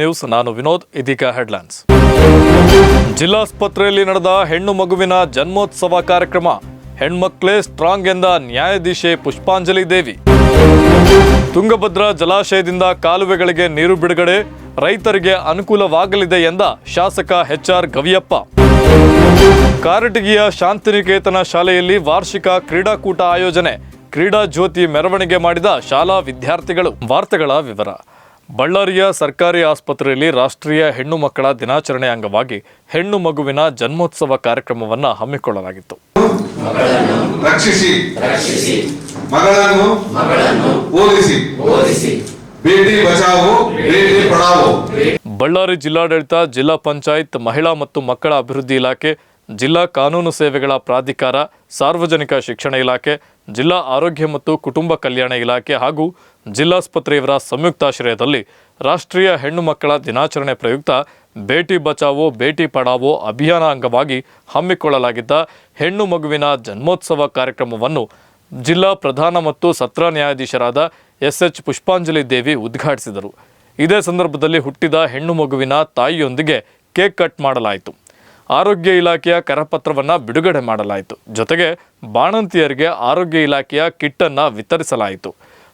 News, ನಾನು ವಿನೋದ್, ಇದೀಗ headlines. ಜಿಲ್ಲಾಸ್ಪತ್ರೆಯಲ್ಲಿ ನಡೆದ ಹೆಣ್ಣು ಮಗುವಿನ ಜನ್ಮೋತ್ಸವ ಕಾರ್ಯಕ್ರಮ, ಹೆಣ್ಮಕ್ಳೇ ಸ್ಟ್ರಾಂಗ್ ಎಂದ ನ್ಯಾಯಾಧೀಶೆ ಪುಷ್ಪಾಂಜಲಿ ದೇವಿ. ತುಂಗಭದ್ರಾ ಜಲಾಶಯದಿಂದ ಕಾಲುವೆಗಳಿಗೆ ನೀರು ಬಿಡುಗಡೆ, ರೈತರಿಗೆ ಅನುಕೂಲವಾಗಲಿದೆ ಎಂದ ಶಾಸಕ ಎಚ್ಆರ್ ಗವಿಯಪ್ಪ. ಕಾರಟಗಿಯ ಶಾಂತಿನಿಕೇತನ ಶಾಲೆಯಲ್ಲಿ ವಾರ್ಷಿಕ ಕ್ರೀಡಾಕೂಟ ಆಯೋಜನೆ, ಕ್ರೀಡಾ ಜ್ಯೋತಿ ಮೆರವಣಿಗೆ ಮಾಡಿದ ಶಾಲಾ ವಿದ್ಯಾರ್ಥಿಗಳು. ವಾರ್ತೆಗಳ ವಿವರ. ಬಳ್ಳಾರಿಯ ಸರ್ಕಾರಿ ಆಸ್ಪತ್ರೆಯಲ್ಲಿ ರಾಷ್ಟ್ರೀಯ ಹೆಣ್ಣು ಮಕ್ಕಳ ದಿನಾಚರಣೆ ಅಂಗವಾಗಿ ಹೆಣ್ಣು ಮಗುವಿನ ಜನ್ಮೋತ್ಸವ ಕಾರ್ಯಕ್ರಮವನ್ನು ಹಮ್ಮಿಕೊಳ್ಳಲಾಗಿತ್ತು. ರಕ್ಷಿಸಿ. ಮಗಳನ್ನು ಓದಿಸಿ. ಬೇಟಿ ಬಚಾವೋ ಬೇಟಿ ಪಡಾವೋ. ಬಳ್ಳಾರಿ ಜಿಲ್ಲಾಡಳಿತ ಜಿಲ್ಲಾ ಪಂಚಾಯತ್ ಮಹಿಳಾ ಮತ್ತು ಮಕ್ಕಳ ಅಭಿವೃದ್ಧಿ ಇಲಾಖೆ ಜಿಲ್ಲಾ ಕಾನೂನು ಸೇವೆಗಳ ಪ್ರಾಧಿಕಾರ ಸಾರ್ವಜನಿಕ ಶಿಕ್ಷಣ ಇಲಾಖೆ ಜಿಲ್ಲಾ ಆರೋಗ್ಯ ಮತ್ತು ಕುಟುಂಬ ಕಲ್ಯಾಣ ಇಲಾಖೆ ಹಾಗೂ ಜಿಲ್ಲಾಸ್ಪತ್ರೆಯವರ ಸಂಯುಕ್ತಾಶ್ರಯದಲ್ಲಿ ರಾಷ್ಟ್ರೀಯ ಹೆಣ್ಣು ಮಕ್ಕಳ ದಿನಾಚರಣೆ ಪ್ರಯುಕ್ತ ಬೇಟಿ ಬಚಾವೋ, ಬೇಟಿ ಪಡಾವೋ ಅಭಿಯಾನ ಅಂಗವಾಗಿ ಹಮ್ಮಿಕೊಳ್ಳಲಾಗಿದ್ದ ಹೆಣ್ಣು ಮಗುವಿನ ಜನ್ಮೋತ್ಸವ ಕಾರ್ಯಕ್ರಮವನ್ನು ಜಿಲ್ಲಾ ಪ್ರಧಾನ ಮತ್ತು ಸತ್ರ ನ್ಯಾಯಾಧೀಶರಾದ ಎಸ್ ಎಚ್ ಪುಷ್ಪಾಂಜಲಿ ದೇವಿ ಉದ್ಘಾಟಿಸಿದರು. ಇದೇ ಸಂದರ್ಭದಲ್ಲಿ ಹುಟ್ಟಿದ ಹೆಣ್ಣು ಮಗುವಿನ ತಾಯಿಯೊಂದಿಗೆ ಕೇಕ್ ಕಟ್ ಮಾಡಲಾಯಿತು. ಆರೋಗ್ಯ ಇಲಾಖೆಯ ಕರಪತ್ರವನ್ನು ಬಿಡುಗಡೆ ಮಾಡಲಾಯಿತು. ಜೊತೆಗೆ ಬಾಣಂತಿಯರಿಗೆ ಆರೋಗ್ಯ ಇಲಾಖೆಯ ಕಿಟ್ಟನ್ನು ವಿತರಿಸಲಾಯಿತು.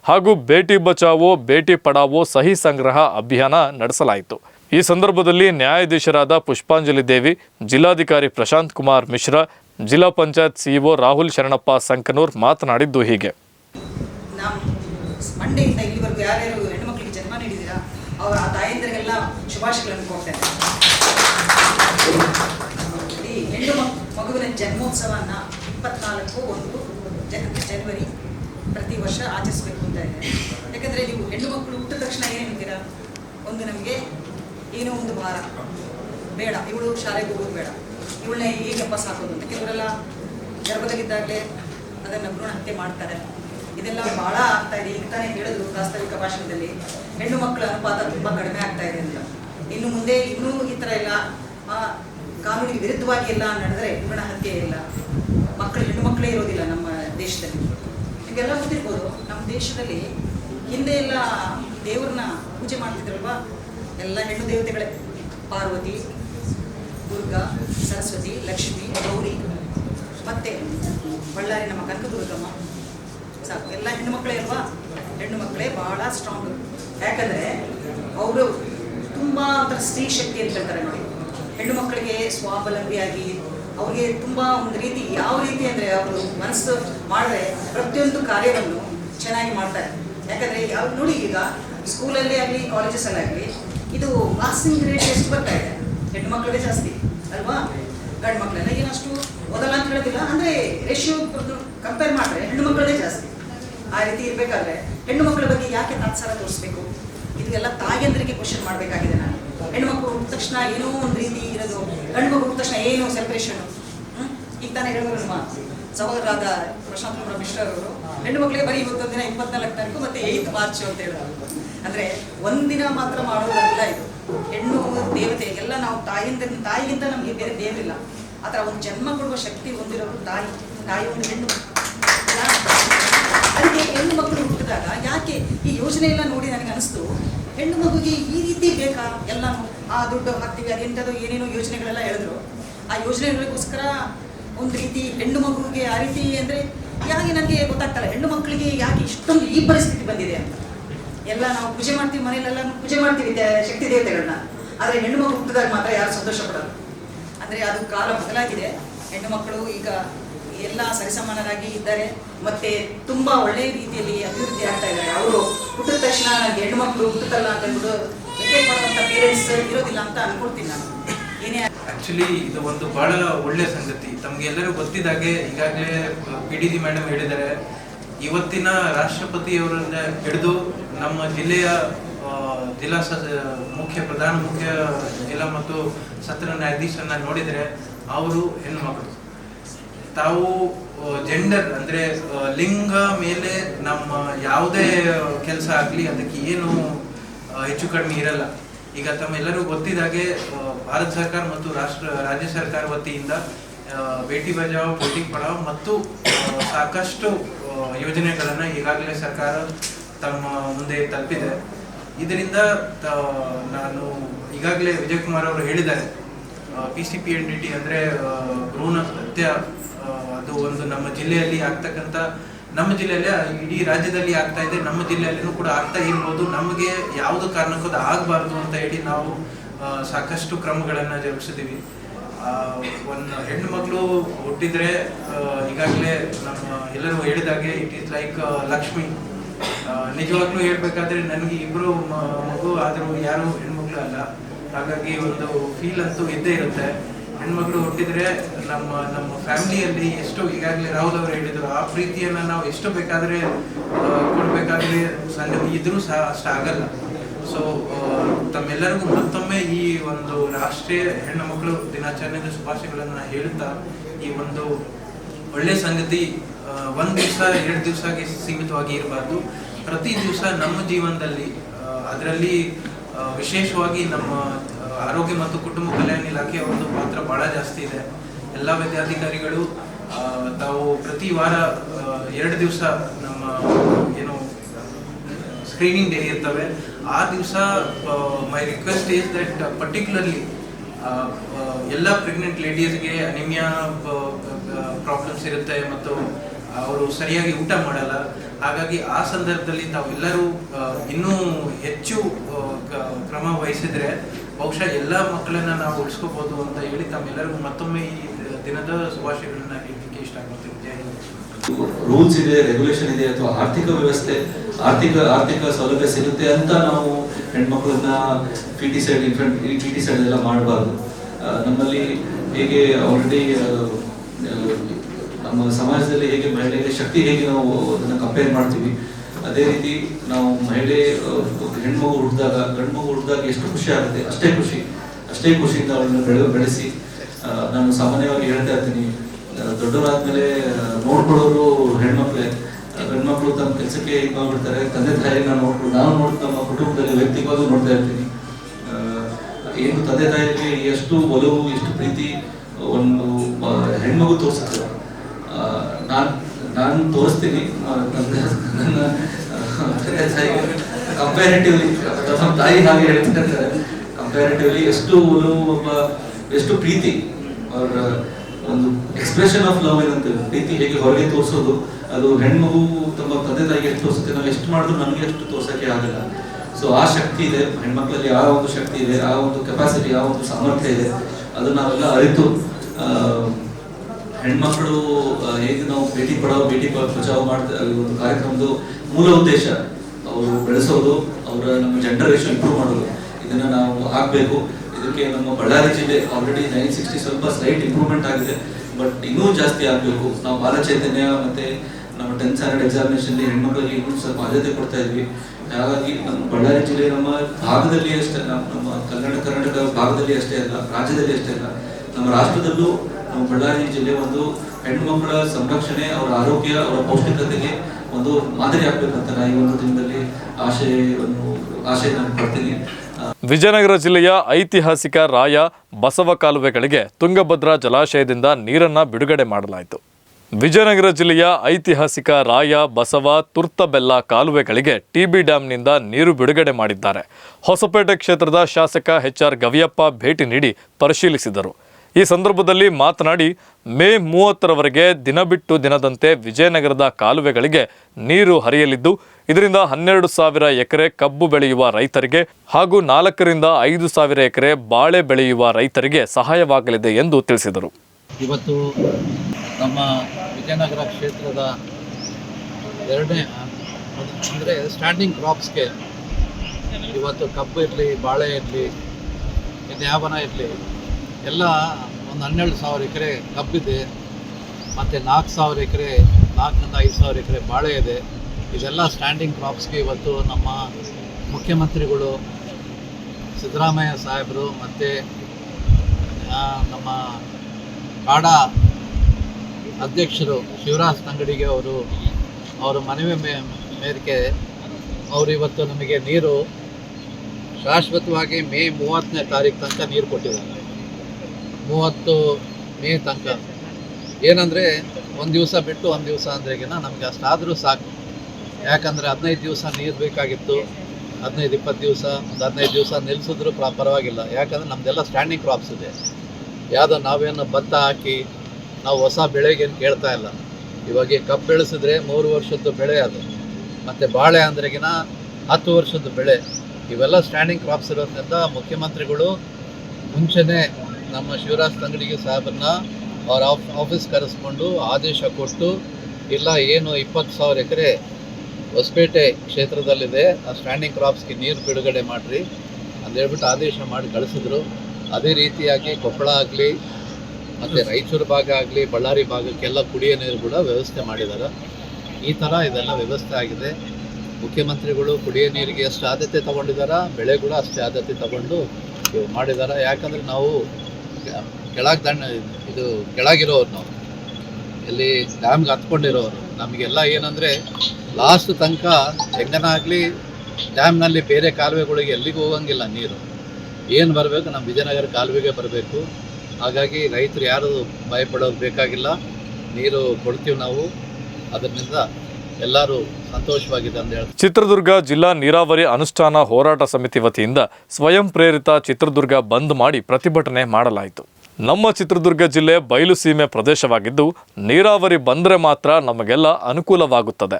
ಹಾಗೂ ಬೇಟಿ ಬಚಾವೋ, ಬೇಟಿ ಪಡಾವೋ ಸಹಿ ಸಂಗ್ರಹ ಅಭಿಯಾನ ನಡೆಸಲಾಯಿತು. ಈ ಸಂದರ್ಭದಲ್ಲಿ ನ್ಯಾಯಾಧೀಶರಾದ ಪುಷ್ಪಾಂಜಲಿ ದೇವಿ, ಜಿಲ್ಲಾಧಿಕಾರಿ ಪ್ರಶಾಂತ್ ಕುಮಾರ್ ಮಿಶ್ರಾ, ಜಿಲ್ಲಾ ಪಂಚಾಯತ್ ಸಿಇಒ ರಾಹುಲ್ ಶರಣಪ್ಪ ಸಂಕನೂರ್ ಮಾತನಾಡಿದ್ದು ಹೀಗೆ. ಅವರ ಆ ಶುಭಾಶಯಗಳನ್ನು ಕೊಡ್ತೇನೆ ಈ ಹೆಣ್ಣು ಮಗು ಮಗುವಿನ ಜನ್ಮೋತ್ಸವನ ಇಪ್ಪತ್ನಾಲ್ಕು ಒಂದು ಜನ, ಜನವರಿ ಪ್ರತಿ ವರ್ಷ ಆಚರಿಸಬೇಕು ಅಂತ ಇದೆ. ಯಾಕಂದ್ರೆ ನೀವು ಹೆಣ್ಣು ಮಕ್ಕಳು ಹುಟ್ಟಿದ ತಕ್ಷಣ ಏನು ಹೇಳ್ತೀರಾ? ಒಂದು ನಮಗೆ ಏನೋ ಒಂದು ಭಾರ. ಬೇಡ, ಇವಳು ಶಾಲೆಗೆ ಹೋಗೋದು ಬೇಡ. ಇವಳನ್ನ ಹೇಗೆ ಹಬ್ಬ ಸಾಕೋದು ಅಂತ ಕೆಲವರೆಲ್ಲ ಗರ್ಭದಲ್ಲಿದ್ದಾಗಲೇ ಅದನ್ನ ಭ್ರೂಣ ಹತ್ಯೆ ಮಾಡ್ತಾರೆ. ಇದೆಲ್ಲ ಬಹಳ ಆಗ್ತಾ ಇದೆ. ಈಗ ತಾನೇ ಹೇಳಿದ್ರು ಪ್ರಾಸ್ತಾವಿಕ ಭಾಷಣದಲ್ಲಿ. ಹೆಣ್ಣು ಮಕ್ಕಳ ಅನುಪಾತ ತುಂಬಾ ಕಡಿಮೆ ಆಗ್ತಾ ಇದೆ ಅಂತ. ಇನ್ನು ಮುಂದೆ ಇನ್ನೂ ಈ ತರ ಎಲ್ಲ ವಿರುದ್ಧವಾಗಿ ಎಲ್ಲ ನಡೆದ್ರೆ ಭ್ರೂಣ ಹತ್ಯೆ ಇಲ್ಲ. ಮಕ್ಕಳು ಹೆಣ್ಣು ಮಕ್ಕಳೇ ಇರೋದಿಲ್ಲ ನಮ್ಮ ದೇಶದಲ್ಲಿ. ನಿಮಗೆಲ್ಲ ಗೊತ್ತಿರ್ಬೋದು ನಮ್ಮ ದೇಶದಲ್ಲಿ ಹಿಂದೆ ಎಲ್ಲ ದೇವ್ರನ್ನ ಪೂಜೆ ಮಾಡ್ತಿದ್ರಲ್ವಾ? ಎಲ್ಲ ಹೆಣ್ಣು ದೇವತೆಗಳೇ. ಪಾರ್ವತಿ, ದುರ್ಗಾ, ಸರಸ್ವತಿ, ಲಕ್ಷ್ಮಿ, ಗೌರಿ, ಮತ್ತೆ ಬಳ್ಳಾರಿ ನಮ್ಮ ಕನಕದುರ್ಗಮ್ಮ. ಸಾಕು. ಎಲ್ಲ ಹೆಣ್ಣು ಮಕ್ಕಳೇ ಅಲ್ವಾ? ಹೆಣ್ಣು ಮಕ್ಕಳೇ ಬಹಳ ಸ್ಟ್ರಾಂಗ್ ಯಾಕಂದರೆ ಅವರು ತುಂಬ ಒಂಥರ ಸ್ತ್ರೀ ಶಕ್ತಿ ಅಂತ ಹೇಳ್ತಾರೆ ನೋಡಿ. ಹೆಣ್ಣು ಮಕ್ಕಳಿಗೆ ಸ್ವಾವಲಂಬಿಯಾಗಿ ಅವ್ರಿಗೆ ತುಂಬ ಒಂದು ರೀತಿ, ಯಾವ ರೀತಿ ಅಂದರೆ ಅವರು ಮನಸ್ಸು ಮಾಡಿದ್ರೆ ಪ್ರತಿಯೊಂದು ಕಾರ್ಯವನ್ನು ಚೆನ್ನಾಗಿ ಮಾಡ್ತಾರೆ. ಯಾಕಂದರೆ ಯಾವ ನೋಡಿ ಈಗ ಸ್ಕೂಲಲ್ಲಿ ಆಗಲಿ ಕಾಲೇಜಸಲ್ಲಿ ಆಗಲಿ, ಇದು ಪಾಸಿಂಗ್ ರೇಟ್ ಎಷ್ಟು ಬರ್ತಾ ಇದೆ? ಹೆಣ್ಣು ಮಕ್ಕಳಿಗೆ ಜಾಸ್ತಿ ಅಲ್ವಾ? ಗಂಡು ಮಕ್ಕಳೆಲ್ಲ ಏನಷ್ಟು ಓದಲ್ಲ ಅಂತ ಹೇಳೋದಿಲ್ಲ. ಅಂದರೆ ರೇಷಿಯೋ ಕಂಪೇರ್ ಮಾಡಿದ್ರೆ ಹೆಣ್ಣು ಮಕ್ಕಳೇ ಜಾಸ್ತಿ. ಆ ರೀತಿ ಇರಬೇಕಾದ್ರೆ ಹೆಣ್ಣು ಮಕ್ಕಳ ಬಗ್ಗೆ ಯಾಕೆ ತಾತ್ಸಾರ ತೋರಿಸ್ಬೇಕು? ಇದೆಲ್ಲ ತಾಯಿಯಂದ್ರಿಗೆ ಕ್ವಶನ್ ಮಾಡಬೇಕಾಗಿದೆ ನಾನು. ಹೆಣ್ಣು ಮಕ್ಕಳು ಹುಟ್ಟಿದ ತಕ್ಷಣ ಏನೋ ಒಂದು ರೀತಿ ಇರೋದು. ಗಂಡು ಮಗು ಹುಟ್ಟಿದ ತಕ್ಷಣ ಏನು ಸೆಪ್ರೇಷನ್ ಈಗ ತಾನೇ ಹೇಳಿದ್ರು ಸಹೋದರಾದ ಪ್ರಶಾಂತ್ ಕುಮಾರ್ ಮಿಶ್ರಾ ಅವರು, ಹೆಣ್ಣು ಮಕ್ಕಳಿಗೆ ಬರೀ ಇವತ್ತೊಂದು ದಿನ ಇಪ್ಪತ್ನಾಲ್ಕು ತಾರೀಕು ಮತ್ತೆ ಏಯ್ತ್ ಮಾರ್ಚ್ ಅಂತ ಹೇಳಿದ್ರು. ಅಂದ್ರೆ ಒಂದಿನ ಮಾತ್ರ ಮಾಡೋದಲ್ಲ ಇದು. ಹೆಣ್ಣು ದೇವತೆ, ಎಲ್ಲ ನಾವು ತಾಯಿಯಿಂದ ತಾಯಿಗಿಂತ ನಮಗೆ ಬೇರೆ ದೇವರಿಲ್ಲ. ಆ ಥರ ಒಂದು ಜನ್ಮ ಕೊಡುವ ಶಕ್ತಿ ಹೊಂದಿರೋರು ತಾಯಿ ತಾಯಿ ಒಂದು ಹೆಣ್ಣು ಅದಕ್ಕೆ ಹೆಣ್ಣು ಮಕ್ಕಳು ಹುಟ್ಟಿದಾಗ ಯಾಕೆ ಈ ಯೋಜನೆ ಎಲ್ಲ ನೋಡಿ ನನಗೆ ಅನಿಸ್ತು? ಹೆಣ್ಣು ಮಗುಗೆ ಈ ರೀತಿ ಬೇಕಾ? ಎಲ್ಲ ಆ ದುಡ್ಡು ಹಾಕ್ತೀವಿ, ಅದೆಂಥದ್ದು, ಏನೇನೋ ಯೋಜನೆಗಳೆಲ್ಲ ಹೇಳಿದ್ರು. ಆ ಯೋಜನೆಗಳಿಗೋಸ್ಕರ ಒಂದು ರೀತಿ ಹೆಣ್ಣು ಮಗುವಿಗೆ ಆ ರೀತಿ ಅಂದರೆ ಯಾಕೆ ನನಗೆ ಗೊತ್ತಾಗ್ತಲ್ಲ, ಹೆಣ್ಣು ಮಕ್ಕಳಿಗೆ ಯಾಕೆ ಇಷ್ಟೊಂದು ಈ ಪರಿಸ್ಥಿತಿ ಬಂದಿದೆ ಅಂತ. ಎಲ್ಲ ನಾವು ಪೂಜೆ ಮಾಡ್ತೀವಿ, ಮನೆಯಲ್ಲೆಲ್ಲ ಪೂಜೆ ಮಾಡ್ತೀವಿ ಶಕ್ತಿ ದೇವತೆಗಳನ್ನ. ಆದರೆ ಹೆಣ್ಣು ಮಗು ಹುಟ್ಟಿದಾಗ ಮಾತ್ರ ಯಾರು ಸಂತೋಷ ಪಡೋದು ಅಂದರೆ ಅದು ಕಾಲ ಬದಲಾಗಿದೆ. ಹೆಣ್ಣು ಮಕ್ಕಳು ಈಗ ಎಲ್ಲ ಸರಿಸಮಾನರಾಗಿ ಇದ್ದಾರೆ. ಮತ್ತೆ ತುಂಬಾ ಒಳ್ಳೆ ರೀತಿಯಲ್ಲಿ ಅಭಿವೃದ್ಧಿ ಆಗ್ತಾ ಇದ್ದಾರೆ. ಅವರು ಹುಟ್ಟಿದ ತಕ್ಷಣ ಹೆಣ್ಣು ಮಕ್ಕಳು ಹುಟ್ಟುತ್ತಲ್ಲ ಅಂತ ಹೇಳ್ಬಿಟ್ಟು ಇರೋದಿಲ್ಲ ಅಂತ ಅನ್ಕೊಳ್ತೀನಿ ನಾನು. ಏನೇ ಆಕ್ಚುಲಿ ಇದು ಒಂದು ಬಹಳ ಒಳ್ಳೆ ಸಂಗತಿ. ತಮ್ಗೆಲ್ಲರೂ ಗೊತ್ತಿದ್ದಾಗೆ ಈಗಾಗಲೇ ಪಿ ಡಿ ಜಿ ಮೇಡಮ್ ಹೇಳಿದ್ದಾರೆ. ಇವತ್ತಿನ ರಾಷ್ಟ್ರಪತಿಯವರನ್ನ ಹಿಡಿದು ನಮ್ಮ ಜಿಲ್ಲೆಯ ಜಿಲ್ಲಾ ಮುಖ್ಯ, ಪ್ರಧಾನ ಮುಖ್ಯ ಜಿಲ್ಲಾ ಮತ್ತು ಸತ್ರ ನ್ಯಾಯಾಧೀಶರನ್ನ ನೋಡಿದರೆ ಅವರು ಹೆಣ್ಣು ಮಕ್ಕಳು ತಾವು ಜೆಂಡರ್ ಅಂದ್ರೆ ಲಿಂಗ ಮೇಲೆ ನಮ್ಮ ಯಾವುದೇ ಕೆಲಸ ಆಗಲಿ, ಅದಕ್ಕೆ ಏನು ಹೆಚ್ಚು ಕಡಿಮೆ ಇರಲ್ಲ. ಈಗ ತಮ್ಮೆಲ್ಲರಿಗೂ ಗೊತ್ತಿದ್ದಾಗೆ ಭಾರತ ಸರ್ಕಾರ ಮತ್ತು ರಾಷ್ಟ್ರ, ರಾಜ್ಯ ಸರ್ಕಾರ ವತಿಯಿಂದ ಬೇಟಿ ಬಚಾವೋ ಬೇಟಿ ಪಡಾವ್ ಮತ್ತು ಸಾಕಷ್ಟು ಯೋಜನೆಗಳನ್ನು ಈಗಾಗಲೇ ಸರ್ಕಾರ ತಮ್ಮ ಮುಂದೆ ತಲುಪಿದೆ. ಇದರಿಂದ ನಾನು ಈಗಾಗಲೇ ವಿಜಯ್ ಕುಮಾರ್ ಅವರು ಹೇಳಿದ್ದಾರೆ. P C P N D T ಅಂದರೆ ಭ್ರೂಣ ಹತ್ಯೆ ಅದು ಒಂದು ನಮ್ಮ ಜಿಲ್ಲೆಯಲ್ಲಿ ಆಗ್ತಕ್ಕಂಥ, ನಮ್ಮ ಜಿಲ್ಲೆಯಲ್ಲಿ ಇಡೀ ರಾಜ್ಯದಲ್ಲಿ ಆಗ್ತಾ ಇದೆ. ನಮ್ಮ ಜಿಲ್ಲೆಯಲ್ಲಿನೂ ಕೂಡ ಆಗ್ತಾ ಇರ್ಬೋದು. ನಮಗೆ ಯಾವುದು ಕಾರಣಕ್ಕೂ ಆಗಬಾರ್ದು ಅಂತ ಹೇಳಿ ನಾವು ಸಾಕಷ್ಟು ಕ್ರಮಗಳನ್ನು ಜರುಗಿಸಿದ್ದೀವಿ. ಒಂದು ಹೆಣ್ಣು ಮಗಳು ಹುಟ್ಟಿದ್ರೆ ಈಗಾಗಲೇ ನಮ್ಮ ಎಲ್ಲರೂ ಹೇಳಿದಾಗೆ ಇಟ್ ಈಸ್ ಲೈಕ್ ಲಕ್ಷ್ಮಿ ನಿಜವಾಗ್ಲೂ ಹೇಳ್ಬೇಕಾದ್ರೆ, ನನಗೆ ಇಬ್ಬರು ಮಗು ಆದರೂ ಯಾರು ಹೆಣ್ಮಕ್ಳು ಅಲ್ಲ. ಹಾಗಾಗಿ ಒಂದು ಫೀಲ್ ಅಂತೂ ಇದ್ದೇ ಇರುತ್ತೆ. ಹೆಣ್ಮಕ್ಳು ಹುಟ್ಟಿದ್ರೆ ನಮ್ಮ ನಮ್ಮ ಫ್ಯಾಮಿಲಿಯಲ್ಲಿ ಎಷ್ಟು, ಈಗಾಗಲೇ ರಾಹುಲ್ ಅವರು ಹೇಳಿದ್ರು, ಆ ಪ್ರೀತಿಯನ್ನ ನಾವು ಎಷ್ಟು ಬೇಕಾದ್ರೆ ಕೊಡ್ಬೇಕಾದ್ರೆ ಸಂಗತಿ ಇದ್ರೂ ಸಹ ಅಷ್ಟು ಆಗಲ್ಲ. ಸೊ ತಮ್ಮೆಲ್ಲರಿಗೂ ಮತ್ತೊಮ್ಮೆ ಈ ಒಂದು ರಾಷ್ಟ್ರೀಯ ಹೆಣ್ಣು ಮಕ್ಕಳು ದಿನಾಚರಣೆಯ ಶುಭಾಶಯಗಳನ್ನ ಹೇಳುತ್ತಾ, ಈ ಒಂದು ಒಳ್ಳೆ ಸಂಗತಿ ಒಂದ್ ದಿವಸ, ಎರಡು ದಿವಸಕ್ಕೆ ಸೀಮಿತವಾಗಿ ಇರಬಾರ್ದು. ಪ್ರತಿ ದಿವಸ ನಮ್ಮ ಜೀವನದಲ್ಲಿ ಅದರಲ್ಲಿ ವಿಶೇಷವಾಗಿ ನಮ್ಮ ಆರೋಗ್ಯ ಮತ್ತು ಕುಟುಂಬ ಕಲ್ಯಾಣ ಒಂದು ಪಾತ್ರ ಬಹಳ ಜಾಸ್ತಿ ಇದೆ. ಎಲ್ಲ ವೈದ್ಯಾಧಿಕಾರಿಗಳು ತಾವು ಪ್ರತಿ ವಾರ ಎರಡು ದಿವಸ ನಮ್ಮ ಏನು ಸ್ಕ್ರೀನಿಂಗ್ ಡೇ ಇರ್ತವೆ. ಆ ದಿವಸ my request is that particularly ಎಲ್ಲ ಪ್ರೆಗ್ನೆಂಟ್ ಲೇಡೀಸ್ಗೆ ಅನಿಮಿಯಾ ಪ್ರಾಬ್ಲಮ್ಸ್ ಇರುತ್ತೆ ಮತ್ತು ಅವರು ಸರಿಯಾಗಿ ಊಟ ಮಾಡಲ್ಲ. ಹಾಗಾಗಿ ಆ ಸಂದರ್ಭದಲ್ಲಿ ತಾವೆಲ್ಲರೂ ಇನ್ನೂ ಹೆಚ್ಚು ಕ್ರಮ ವಹಿಸಿದ್ರೆ ಬಹುಶಃ ಎಲ್ಲ ಮಕ್ಕಳನ್ನ ನಾವು ಉಳಿಸ್ಕೋಬಹುದು ಅಂತ ಹೇಳಿ ತಮ್ಮೆಲ್ಲರಿಗೂ ಮತ್ತೊಮ್ಮೆ ಈ ದಿನದ ಶುಭಾಶಯಗಳನ್ನ ಹೇಳಲಿಕ್ಕೆ ಇಷ್ಟ ಆಗುತ್ತೆ ರೂಲ್ಸ್ ಇದೆ ರೆಗ್ಯುಲೇಷನ್ ಇದೆ, ಅಥವಾ ಆರ್ಥಿಕ ವ್ಯವಸ್ಥೆ, ಆರ್ಥಿಕ ಆರ್ಥಿಕ ಸೌಲಭ್ಯ ಸಿಗುತ್ತೆ ಅಂತ ನಾವು ಹೆಣ್ಮಕ್ಳನ್ನ P T side P T side ಎಲ್ಲ ಮಾಡಬಾರ್ದು. ನಮ್ಮಲ್ಲಿ ಹೇಗೆ ಆಲ್ರೆಡಿ ನಮ್ಮ ಸಮಾಜದಲ್ಲಿ ಹೇಗೆ ಮಹಿಳೆಗೆ ಶಕ್ತಿ ಹೇಗೆ ನಾವು ಅದನ್ನು ಕಂಪೇರ್ ಮಾಡ್ತೀವಿ, ಅದೇ ರೀತಿ ನಾವು ಮಹಿಳೆ ಹೆಣ್ಮಗು ಹುಟ್ಟಿದಾಗ ಗಂಡು ಮಗು ಹುಟ್ಟಿದಾಗ ಎಷ್ಟು ಖುಷಿ ಆಗುತ್ತೆ? ಅಷ್ಟೇ ಖುಷಿ. ಅಷ್ಟೇ ಖುಷಿಯಿಂದ ಅವಳನ್ನು ಬೆಳೆ, ಬೆಳೆಸಿ ನಾನು ಸಾಮಾನ್ಯವಾಗಿ ಹೇಳ್ತಾ ಇರ್ತೀನಿ ದೊಡ್ಡವರಾದ್ಮೇಲೆ ನೋಡ್ಕೊಳ್ಳೋರು ಹೆಣ್ಮಕ್ಳೆ ಗಂಡ್ಮಕ್ಳು ತಮ್ಮ ಕೆಲಸಕ್ಕೆ ಇದು ಮಾಡ್ಬಿಡ್ತಾರೆ ತಂದೆ ತಾಯಿನ ನೋಡ್ಕೊಂಡು ನಾನು ನೋಡಿ ತಮ್ಮ ಕುಟುಂಬದಲ್ಲಿ ವೈಯಕ್ತಿಕವಾಗಿ ನೋಡ್ತಾ ಇರ್ತೀನಿ. ಏನು ತಂದೆ ತಾಯಿಗೆ ಎಷ್ಟು ಒಲವು, ಎಷ್ಟು ಪ್ರೀತಿ, ಒಂದು ಹೆಣ್ಮಗು ತೋರಿಸುತ್ತೆ. ನಾನು ತೋರಿಸ್ತೀನಿ ನನ್ನ ಕಂಪ್ಯಾರಿಟಿವ್ಲಿ ನಮ್ಮ ತಾಯಿ ಹಾಗೆ ಹೇಳ್ತಾರೆ ಕಂಪ್ಯಾರಿಟಿವ್ಲಿ ಎಷ್ಟು ಒಬ್ಬ, ಎಷ್ಟು ಪ್ರೀತಿ, ಅವ್ರ, ಒಂದು ಎಕ್ಸ್ಪ್ರೆಷನ್ ಆಫ್ ಲವ್ ಏನಂತೇವೆ ಪ್ರೀತಿ ಹೇಗೆ ಹೊರಗೆ ತೋರಿಸೋದು, ಅದು ಹೆಣ್ಮಗು ತಮ್ಮ ತಂದೆ ತಾಯಿಗೆ ಎಷ್ಟು ತೋರಿಸುತ್ತೆ, ನಾವು ಎಷ್ಟು ಮಾಡಿದ್ರು ನಮಗೆ ಅಷ್ಟು ತೋರ್ಸಕ್ಕೆ ಆಗಲ್ಲ. ಸೊ ಆ ಶಕ್ತಿ ಇದೆ, ಹೆಣ್ಮಕ್ಳಲ್ಲಿ ಆ ಒಂದು ಶಕ್ತಿ ಇದೆ, ಆ ಒಂದು ಕೆಪಾಸಿಟಿ ಆ ಒಂದು ಸಾಮರ್ಥ್ಯ ಇದೆ, ಅದನ್ನ ನಾವೆಲ್ಲ ಅರಿತು ಹೆಣ್ಮಕ್ಳು ಹೇಗೆ ನಾವು ಭೇಟಿ ಪಡಾವ್ ಭೇಟಿ ಬಚಾವ್ ಮಾಡ್ತಾ ಒಂದು ಕಾರ್ಯಕ್ರಮದ ಮೂಲ ಉದ್ದೇಶ ಅವರು ಬೆಳೆಸೋದು, ಅವರ ನಮ್ಮ ಜೆಂಡರ್ ಇಂಪ್ರೂವ್ ಮಾಡೋದು. ಇದನ್ನ ನಾವು ಹಾಕ್ಬೇಕು. ಇದಕ್ಕೆ ನಮ್ಮ ಬಳ್ಳಾರಿ ಜಿಲ್ಲೆ ಆಲ್ರೆಡಿ ನೈನ್ ಸಿಕ್ಸ್ಟಿ ಸ್ವಲ್ಪ ಸ್ಲೈಟ್ ಇಂಪ್ರೂವ್ಮೆಂಟ್ ಆಗಿದೆ. ಬಟ್ ಇನ್ನೂ ಜಾಸ್ತಿ ಆಗ್ಬೇಕು. ನಾವು ಬಾಲ ಚೈತನ್ಯ ಮತ್ತೆ ನಮ್ಮ ಟೆಂತ್ ಸ್ಟ್ಯಾಂಡರ್ಡ್ ಎಕ್ಸಾಮಿನೇಷನ್ ಹೆಣ್ಮಕ್ಳಿಗೆ ಇನ್ನೂ ಸ್ವಲ್ಪ ಆದ್ಯತೆ ಕೊಡ್ತಾ ಇದ್ವಿ. ಹಾಗಾಗಿ ನಮ್ಮ ಬಳ್ಳಾರಿ ಜಿಲ್ಲೆ ನಮ್ಮ ಭಾಗದಲ್ಲಿ ಅಷ್ಟೇ, ನಮ್ಮ ಕನ್ನಡ ಕರ್ನಾಟಕ ಭಾಗದಲ್ಲಿ ಅಷ್ಟೇ ಅಲ್ಲ, ರಾಜ್ಯದಲ್ಲಿ ಅಷ್ಟೇ ಅಲ್ಲ. ನಮ್ಮ ರಾಷ್ಟ್ರದಲ್ಲೂ ನಮ್ಮ ಬಳ್ಳಾರಿ ಜಿಲ್ಲೆ ಒಂದು ಹೆಣ್ಣು ಮಕ್ಕಳ ಸಂರಕ್ಷಣೆ, ಅವರ ಆರೋಗ್ಯ, ಅವರ ಪೌಷ್ಟಿಕತೆಗೆ ಒಂದು ಮಾದರಿ ಆಗ್ಬೇಕಂತ ಈ ಒಂದು ದಿನದಲ್ಲಿ ಆಶಯವನ್ನು ಆಶಯ ನಾನು ಪಡ್ತೀನಿ ವಿಜಯನಗರ ಜಿಲ್ಲೆಯ ಐತಿಹಾಸಿಕ ರಾಯ ಬಸವ ಕಾಲುವೆಗಳಿಗೆ ತುಂಗಭದ್ರಾ ಜಲಾಶಯದಿಂದ ನೀರನ್ನ ಬಿಡುಗಡೆ ಮಾಡಲಾಯಿತು. ವಿಜಯನಗರ ಜಿಲ್ಲೆಯ ಐತಿಹಾಸಿಕ ರಾಯ ಬಸವ ತುರ್ತಬೆಲ್ಲ ಕಾಲುವೆಗಳಿಗೆ ಟಿಬಿ ಡ್ಯಾಂನಿಂದ ನೀರು ಬಿಡುಗಡೆ ಮಾಡಿದ್ದಾರೆ. ಹೊಸಪೇಟೆ ಕ್ಷೇತ್ರದ ಶಾಸಕ ಎಚ್ ಆರ್ ಗವಿಯಪ್ಪ ಭೇಟಿ ನೀಡಿ ಪರಿಶೀಲಿಸಿದರು. ಈ ಸಂದರ್ಭದಲ್ಲಿ ಮಾತನಾಡಿ, ಮೇ ಮೂವತ್ತರವರೆಗೆ ದಿನ ಬಿಟ್ಟು ದಿನದಂತೆ ವಿಜಯನಗರದ ಕಾಲುವೆಗಳಿಗೆ ನೀರು ಹರಿಯಲಿದ್ದು, ಇದರಿಂದ ಹನ್ನೆರಡು ಸಾವಿರ ಎಕರೆ ಕಬ್ಬು ಬೆಳೆಯುವ ರೈತರಿಗೆ ಹಾಗೂ ನಾಲ್ಕರಿಂದ ಐದು ಸಾವಿರ ಎಕರೆ ಬಾಳೆ ಬೆಳೆಯುವ ರೈತರಿಗೆ ಸಹಾಯವಾಗಲಿದೆ ಎಂದು ತಿಳಿಸಿದರು. ಇವತ್ತು ನಮ್ಮ ವಿಜಯನಗರ ಕ್ಷೇತ್ರದ ಎರಡನೇ, ಅಂದರೆ ಸ್ಟ್ಯಾಂಡಿಂಗ್ ಕ್ರಾಪ್ಸ್ಗೆ ಇವತ್ತು ಕಬ್ಬು ಇರಲಿ, ಬಾಳೆ ಇರಲಿ ಇನ್ಯಾವನ ಇರಲಿ ಎಲ್ಲ ಒಂದು ಹನ್ನೆರಡು ಸಾವಿರ ಎಕರೆ ಕಬ್ಬಿದೆ ಮತ್ತು ನಾಲ್ಕು ಸಾವಿರ ಎಕರೆ, ನಾಲ್ಕರಿಂದ ಐದು ಸಾವಿರ ಎಕರೆ ಬಾಳೆ ಇದೆ. ಇದೆಲ್ಲ ಸ್ಟ್ಯಾಂಡಿಂಗ್ ಕ್ರಾಪ್ಸ್ಗೆ ಇವತ್ತು ನಮ್ಮ ಮುಖ್ಯಮಂತ್ರಿಗಳು ಸಿದ್ದರಾಮಯ್ಯ ಸಾಹೇಬರು ಮತ್ತು ನಮ್ಮ ಕಾಡಾ ಅಧ್ಯಕ್ಷರು ಶಿವರಾಜ್ ತಂಗಡಿಗೆ ಅವರು, ಅವರ ಮನವಿ ಮೇ, ಮೇರೆಗೆ ಅವರು ಇವತ್ತು ನಮಗೆ ನೀರು ಶಾಶ್ವತವಾಗಿ ಮೇ ಮೂವತ್ತನೇ ತಾರೀಕು ತನಕ ನೀರು ಕೊಟ್ಟಿದ್ದಾರೆ. ಮೂವತ್ತು ಮೇ ತನಕ. ಏನಂದರೆ, ಒಂದು ದಿವಸ ಬಿಟ್ಟು ಒಂದು ದಿವಸ ಅಂದ್ರೆಗಿನ ನಮಗೆ ಅಷ್ಟಾದರೂ ಸಾಕು. ಯಾಕಂದರೆ ಹದಿನೈದು ದಿವಸ ನೀರು ಬೇಕಾಗಿತ್ತು. ಹದಿನೈದು ಇಪ್ಪತ್ತು ದಿವಸ, ಒಂದು ಹದಿನೈದು ದಿವಸ ನಿಲ್ಲಿಸಿದ್ರು ಪ್ರ ಪರವಾಗಿಲ್ಲ. ಯಾಕಂದರೆ ನಮ್ಮದೆಲ್ಲ ಸ್ಟ್ಯಾಂಡಿಂಗ್ ಕ್ರಾಪ್ಸ್ ಇದೆ. ಯಾವುದೋ ನಾವೇನು ಭತ್ತ ಹಾಕಿ ನಾವು ಹೊಸ ಬೆಳೆಗೇನು ಕೇಳ್ತಾ ಇಲ್ಲ. ಇವಾಗ ಕಬ್ಬು ಬೆಳೆಸಿದ್ರೆ ಮೂರು ವರ್ಷದ್ದು ಬೆಳೆ ಅದು. ಮತ್ತು ಬಾಳೆ ಅಂದ್ರೆಗಿನ ಹತ್ತು ವರ್ಷದ ಬೆಳೆ. ಇವೆಲ್ಲ ಸ್ಟ್ಯಾಂಡಿಂಗ್ ಕ್ರಾಪ್ಸ್ ಇರೋದ್ರಿಂದ ಮುಖ್ಯಮಂತ್ರಿಗಳು ಮುಂಚೆನೇ ನಮ್ಮ ಶಿವರಾಜ್ ತಂಗಡಿಗೆ ಸಾಹೇಬನ್ನ ಅವ್ರ ಆಫ್, ಆಫೀಸ್ ಕರೆಸ್ಕೊಂಡು ಆದೇಶ ಕೊಟ್ಟು, ಇಲ್ಲ, ಏನು ಇಪ್ಪತ್ತು ಸಾವಿರ ಎಕರೆ ಹೊಸಪೇಟೆ ಕ್ಷೇತ್ರದಲ್ಲಿದೆ, ಆ ಸ್ಟ್ಯಾಂಡಿಂಗ್ ಕ್ರಾಪ್ಸ್ಗೆ ನೀರು ಬಿಡುಗಡೆ ಮಾಡಿರಿ ಅಂತ ಹೇಳ್ಬಿಟ್ಟು ಆದೇಶ ಮಾಡಿ ಕಳಿಸಿದ್ರು. ಅದೇ ರೀತಿಯಾಗಿ ಕೊಪ್ಪಳ ಆಗಲಿ, ಮತ್ತು ರಾಯಚೂರು ಭಾಗ ಆಗಲಿ, ಬಳ್ಳಾರಿ ಭಾಗಕ್ಕೆಲ್ಲ ಕುಡಿಯೋ ನೀರು ಕೂಡ ವ್ಯವಸ್ಥೆ ಮಾಡಿದ್ದಾರೆ. ಈ ಥರ ಇದೆಲ್ಲ ವ್ಯವಸ್ಥೆ ಆಗಿದೆ. ಮುಖ್ಯಮಂತ್ರಿಗಳು ಕುಡಿಯೋ ನೀರಿಗೆ ಎಷ್ಟು ಆದ್ಯತೆ ತಗೊಂಡಿದ್ದಾರೆ? ಬೆಳೆ ಕೂಡ ಅಷ್ಟೇ ಆದ್ಯತೆ ತಗೊಂಡು ಮಾಡಿದ್ದಾರೆ? ಯಾಕಂದರೆ ನಾವು ಕೆಳಗೆ ದಂಡ, ಇದು ಕೆಳಗಿರೋರು ನಾವು. ಇಲ್ಲಿ ಡ್ಯಾಮ್ಗೆ ಹತ್ಕೊಂಡಿರೋರು. ನಮಗೆಲ್ಲ ಏನಂದರೆ ಲಾಸ್ಟ್ ತನಕ ಹೆಂಗನಾಗಲಿ ಡ್ಯಾಮ್ನಲ್ಲಿ ಬೇರೆ ಕಾಲುವೆಗಳಿಗೆ ಎಲ್ಲಿಗೂ ಹೋಗಂಗಿಲ್ಲ ನೀರು. ಏನು ಬರಬೇಕು? ನಮ್ಮ ವಿಜಯನಗರ ಕಾಲುವೆಗೆ ಬರಬೇಕು. ಹಾಗಾಗಿ ರೈತರು ಯಾರು ಭಯಪಡೋದು ಬೇಕಾಗಿಲ್ಲ. ನೀರು ಕೊಡ್ತೀವಿ ನಾವು. ಅದರಿಂದ ಎಲ್ಲರೂ ಸಂತೋಷವಾಗಿದ್ದಾರೆ ಚಿತ್ರದುರ್ಗ ಜಿಲ್ಲಾ ನೀರಾವರಿ ಅನುಷ್ಠಾನ ಹೋರಾಟ ಸಮಿತಿ ವತಿಯಿಂದ ಸ್ವಯಂ ಪ್ರೇರಿತ ಚಿತ್ರದುರ್ಗ ಬಂದ್ ಮಾಡಿ ಪ್ರತಿಭಟನೆ ಮಾಡಲಾಯಿತು. ನಮ್ಮ ಚಿತ್ರದುರ್ಗ ಜಿಲ್ಲೆ ಬಯಲು ಸೀಮೆ ಪ್ರದೇಶವಾಗಿದ್ದು, ನೀರಾವರಿ ಬಂದರೆ ಮಾತ್ರ ನಮಗೆಲ್ಲ ಅನುಕೂಲವಾಗುತ್ತದೆ.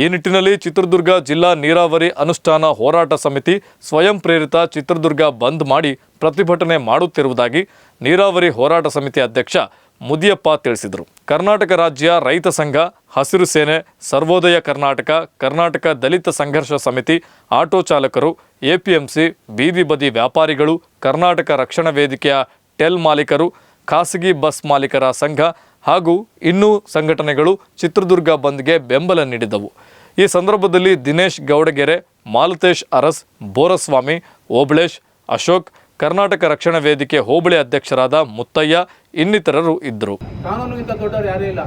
ಈ ನಿಟ್ಟಿನಲ್ಲಿ ಚಿತ್ರದುರ್ಗ ಜಿಲ್ಲಾ ನೀರಾವರಿ ಅನುಷ್ಠಾನ ಹೋರಾಟ ಸಮಿತಿ ಸ್ವಯಂ ಪ್ರೇರಿತ ಚಿತ್ರದುರ್ಗ ಬಂದ್ ಮಾಡಿ ಪ್ರತಿಭಟನೆ ಮಾಡುತ್ತಿರುವುದಾಗಿ ನೀರಾವರಿ ಹೋರಾಟ ಸಮಿತಿ ಅಧ್ಯಕ್ಷ ಮುದಿಯಪ್ಪ ತಿಳಿಸಿದರು. ಕರ್ನಾಟಕ ರಾಜ್ಯ ರೈತ ಸಂಘ, ಹಸಿರು ಸೇನೆ, ಸರ್ವೋದಯ ಕರ್ನಾಟಕ ಕರ್ನಾಟಕ ದಲಿತ ಸಂಘರ್ಷ ಸಮಿತಿ, ಆಟೋ ಚಾಲಕರು, ಎಪಿಎಂಸಿ, ಬೀದಿ ಬದಿ ವ್ಯಾಪಾರಿಗಳು, ಕರ್ನಾಟಕ ರಕ್ಷಣಾ ವೇದಿಕೆಯ ಟೆಲ್ ಮಾಲೀಕರು, ಖಾಸಗಿ ಬಸ್ ಮಾಲೀಕರ ಸಂಘ ಹಾಗೂ ಇನ್ನೂ ಸಂಘಟನೆಗಳು ಚಿತ್ರದುರ್ಗ ಬಂದ್ಗೆ ಬೆಂಬಲ ನೀಡಿದವು. ಈ ಸಂದರ್ಭದಲ್ಲಿ ದಿನೇಶ್ ಗೌಡಗೆರೆ, ಮಾಲತೇಶ್ ಅರಸ್, ಬೋರಸ್ವಾಮಿ, ಓಬಳೇಶ್, ಅಶೋಕ್ ಕರ್ನಾಟಕ ರಕ್ಷಣಾ ವೇದಿಕೆ ಹೋಬಳಿ ಅಧ್ಯಕ್ಷರಾದ ಮುತ್ತಯ್ಯ ಇನ್ನಿತರರು ಇದ್ದರು. ಕಾನೂನಿಗಿಂತ ದೊಡ್ಡವರು ಯಾರೇ ಇಲ್ಲ,